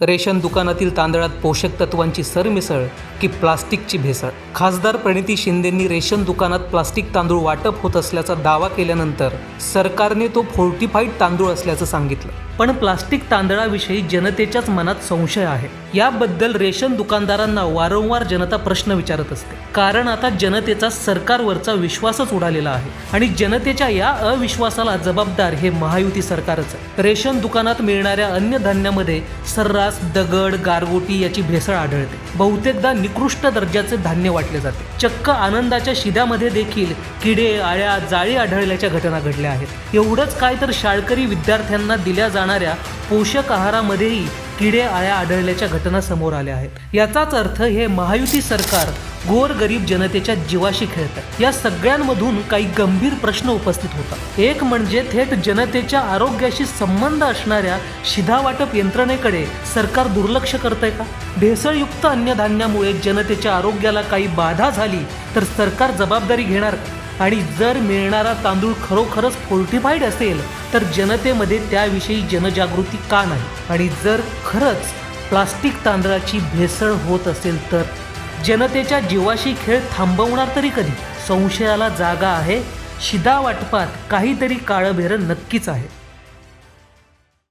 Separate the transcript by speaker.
Speaker 1: Ration दुकानातील तांदळात पोषक तत्वांची सरमिसळ की प्लास्टिकची भेसळ. खासदार प्रणिती शिंदेंनी रेशन दुकानात प्लास्टिक तांदूळ वाटप होत असल्याचा दावा केल्यानंतर सरकारने तो फोर्टिफाईड तांदूळ असल्याचं सांगितलं. पण प्लास्टिक तांदळाविषयी जनतेच्याच मनात संशय आहे. याबद्दल रेशन दुकानदारांना वारंवार जनता प्रश्न विचारत असते. कारण आता जनतेचा सरकारवरचा विश्वासच उडालेला आहे. आणि जनतेच्या या अविश्वासाला जबाबदार हे महायुती सरकारच आहे. रेशन दुकानात मिळणाऱ्या अन्य धान्यामध्ये सर्रास दगड गारगोटी याची भेसळ आढळते. बहुतेकदा निकृष्ट दर्जाचे धान्य वाटले जाते. चक्क आनंदाच्या शिद्यामध्ये देखील किडे आळ्या जाळी आढळल्याच्या घटना घडल्या आहेत. एवढंच काय तर शाळकरी विद्यार्थ्यांना दिल्या जाणार जाणाऱ्या पोषक आहारामध्येही किडे आळ्या आढळल्याच्या घटना समोर आल्या आहेत. याचाच अर्थ हे महायुती सरकार गोरगरीब जनतेच्या जीवाशी खेळतात या सगळ्यांमधून काही गंभीर प्रश्न उपस्थित होतात. एक म्हणजे थेट जनतेच्या आरोग्याशी संबंध असणाऱ्या शिधावाटप यंत्रणेकडे सरकार दुर्लक्ष करतंय का? भेसळयुक्त अन्नधान्यामुळे जनतेच्या आरोग्याला काही बाधा झाली तर सरकार जबाबदारी घेणार आणि जर मिळणारा तांदूळ खरोखरच फोर्टिफाईड असेल तर जनतेमध्ये त्याविषयी जनजागृती का नाही? आणि जर खरंच प्लास्टिक तांदळाची भेसळ होत असेल तर? जनतेच्या जीवाशी खेळ थांबवणार तरी कधी? संशयाला जागा आहे. शिदा वाटपात काहीतरी काळबेरं नक्कीच आहे.